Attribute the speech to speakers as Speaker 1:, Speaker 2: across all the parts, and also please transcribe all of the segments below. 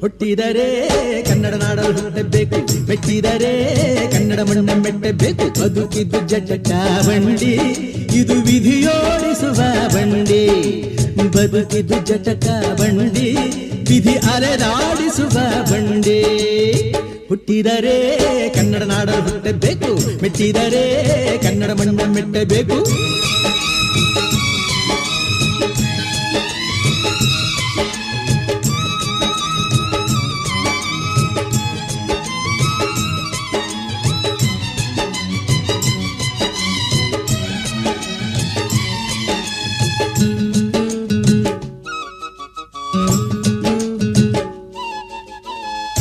Speaker 1: ಹುಟ್ಟಿದರೆ ಕನ್ನಡ ನಾಡಲು ಹುಟ್ಟಬೇಕು ಮೆಟ್ಟಿದರೆ ಕನ್ನಡ ಮಣ್ಣ ಮೆಟ್ಟಬೇಕು ಬದುಕಿದ್ದು ಜಟ ಬಂಡಿ ಇದು ವಿಧಿಯೋಡಿಸುವ ಬಂಡಿ. ಬದುಕಿದ್ದು ಜಟಕ ಬಂಡಿ ವಿಧಿ ಅಲೆದಾಡಿಸುವ ಬಂಡಿ. ಹುಟ್ಟಿದರೆ ಕನ್ನಡ ನಾಡ ಹುಟ್ಟಬೇಕು ಮೆಟ್ಟಿದರೆ ಕನ್ನಡ ಮಣ್ಣ ಮೆಟ್ಟಬೇಕು.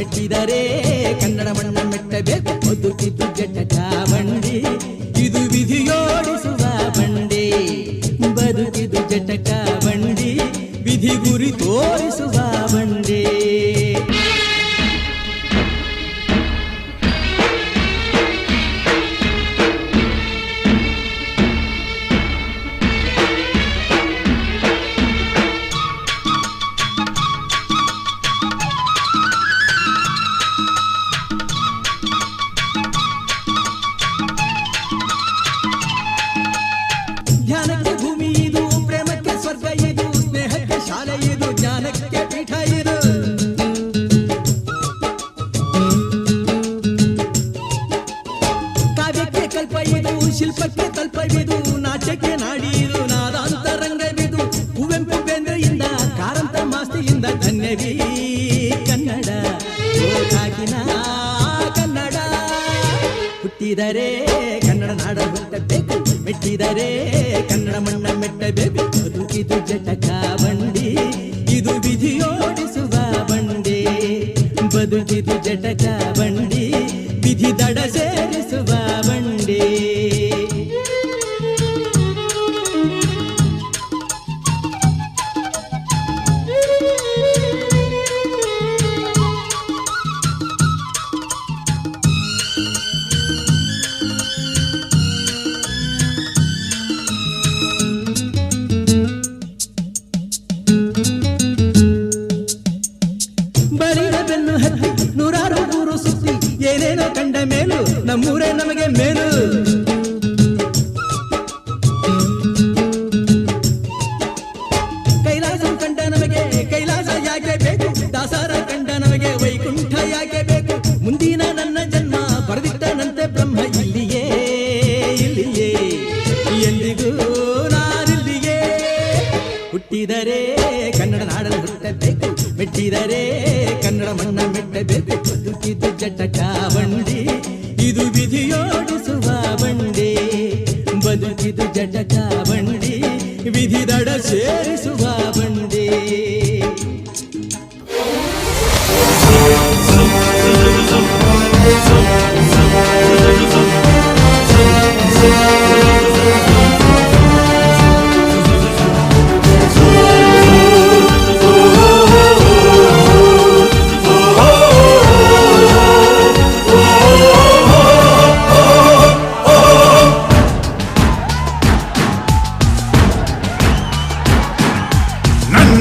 Speaker 1: ಮೆಟ್ಟಿದರೆ ಕನ್ನಡ ಮಣ್ಣ ಮೆಟ್ಟಬೇಕು ಬದುಕಿದ್ದು ಜಟಕ ಬಂಡಿ ಕಲ್ಪ ಇದು ಶಿಲ್ಪಕ್ಕೆ ಕಲ್ಪವಿದು ನಾಟ್ಯಕ್ಕೆ ನಾಡಿ ಇದು ನಾದಾಂತರಂಗವಿದು ಕುವೆಂಪು ಬೇಂದ್ರೆಯಿಂದ ಕಾರಂತ ಮಾಸ್ತಿಯಿಂದ ಧನ್ಯವೀ ಕನ್ನಡ ಓ ಕಾಕಿನ ಕನ್ನಡ ಹುಟ್ಟಿದರೆ ಕನ್ನಡ ನಾಡ ಹುಟ್ಟಬೇಕು ಮೆಟ್ಟಿದರೆ ಕನ್ನಡ ಮಣ್ಣ ಮೆಟ್ಟಬೇಕು ಬದುಕಿದು ಜಟಕ ಬಂಡಿ ಇದು ವಿಧಿಯೋಡಿಸುವ ಬಂಡಿ ಬದುಕಿದು ಜಟಕ ಬಂಡಿ ವಿಧಿ ದಡ ಸೇರಿಸುವ ಏನೇನೋ ಕಂಡ ಮೇಲು, ನಮ್ಮೂರೇ ನಮಗೆ ಮೇಲು. ಕೈಲಾಸ ಕಂಡ ನಮಗೆ, ಕೈಲಾಸ ಯಾಕೆ ಬೇಕು? ದಾಸಾರ ಕಂಡ ನಮಗೆ, ವೈಕುಂಠ ಯಾಕೆ ಬೇಕು? ಮುಂದಿನ ನನ್ನ ಜನ್ಮ ಬರೆದಿಟ್ಟನಂತೆ ಬ್ರಹ್ಮ ಇಲ್ಲಿಯೇ ಇಲ್ಲಿಯೇ. ಎಂದಿಗೂ ನಾನಿಲ್ಲಿಯೇ. ಹುಟ್ಟಿದರೆ ಕನ್ನಡ ನಾಡಲು ಹುಟ್ಟಬೇಕು ಮೆಟ್ಟಿದರೆ ಕನ್ನಡ ಮಣ್ಣ ಮೆಟ್ಟಬೇಕು ಬದುಕಿದ್ದು ಜಟಕ ಬಂಡಿ ಇದು ವಿಧಿಯೋಡಿಸುವ ಬಂಡಿ ಬದುಕಿದು ಜಟಕ ಬಂಡಿ ವಿಧಿ ದಡ ಸೇರಿಸುವ ಬಂಡಿ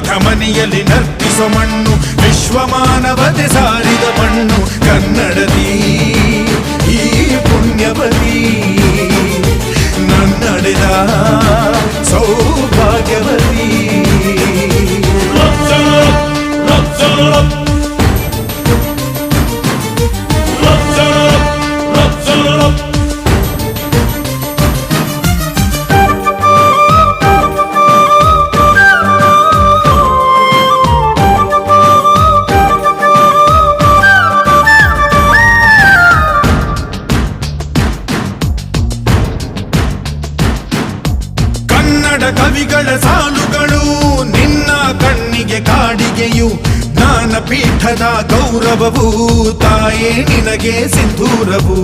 Speaker 2: ಧಮ ಮನೆಯಲ್ಲಿ ನರ್ತಿಸೋ ಮಣ್ಣು ವಿಶ್ವ ಮಾನವತೆ ಸಾರಿದ ಮಣ್ಣು ಕನ್ನಡದಿ ಈ ಪುಣ್ಯವತಿ ನನ್ನಡೆದ ಜ್ಞಾನಪೀಠದ ಗೌರವವು ತಾಯೇ ನಿನಗೆ ಸಿಂಧೂರವು